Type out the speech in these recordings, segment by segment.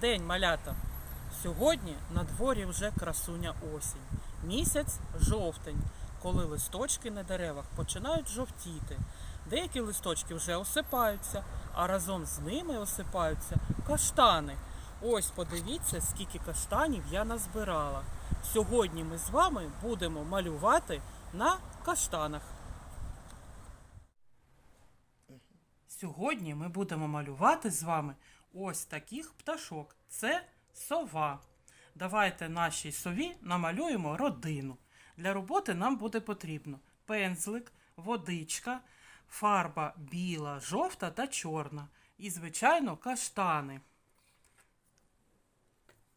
малята! Сьогодні на дворі вже красуня осінь. Місяць жовтень, коли листочки на деревах починають жовтіти. Деякі листочки вже осипаються, а разом з ними осипаються каштани. Ось подивіться, скільки каштанів я назбирала. Сьогодні ми з вами будемо малювати на каштанах. Сьогодні ми будемо малювати з вами ось таких пташок. Це сова. Давайте нашій сові намалюємо родину. Для роботи нам буде потрібно пензлик, водичка, фарба біла, жовта та чорна. І, звичайно, каштани.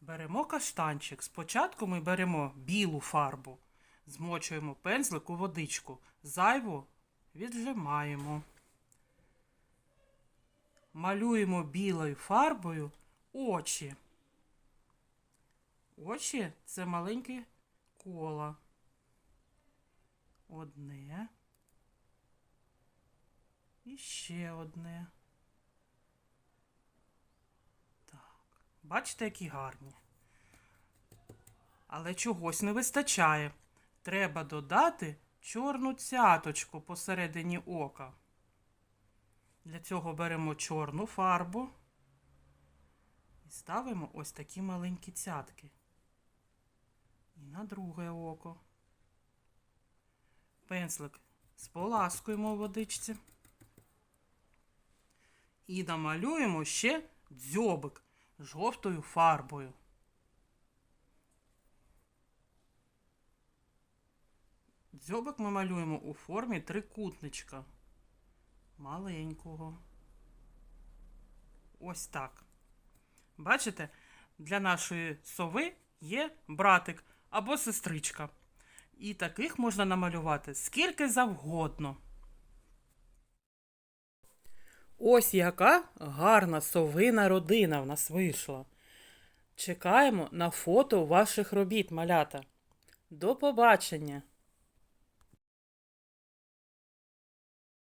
Беремо каштанчик. Спочатку ми беремо білу фарбу, змочуємо пензлик у водичку, зайву віджимаємо. Малюємо білою фарбою очі. Очі це маленькі кола. Одне. І ще одне. Так. Бачите, які гарні. Але чогось не вистачає. Треба додати чорну цяточку посередині ока. Для цього беремо чорну фарбу і ставимо ось такі маленькі цятки. І на друге око. Пензлик споласкуємо у водичці. І намалюємо ще дзьобик жовтою фарбою. Дзьобик ми малюємо у формі трикутничка маленького. Ось так. Бачите, для нашої сови є братик або сестричка. І таких можна намалювати скільки завгодно. Ось яка гарна совина родина в нас вийшла. Чекаємо на фото ваших робіт, малята. До побачення!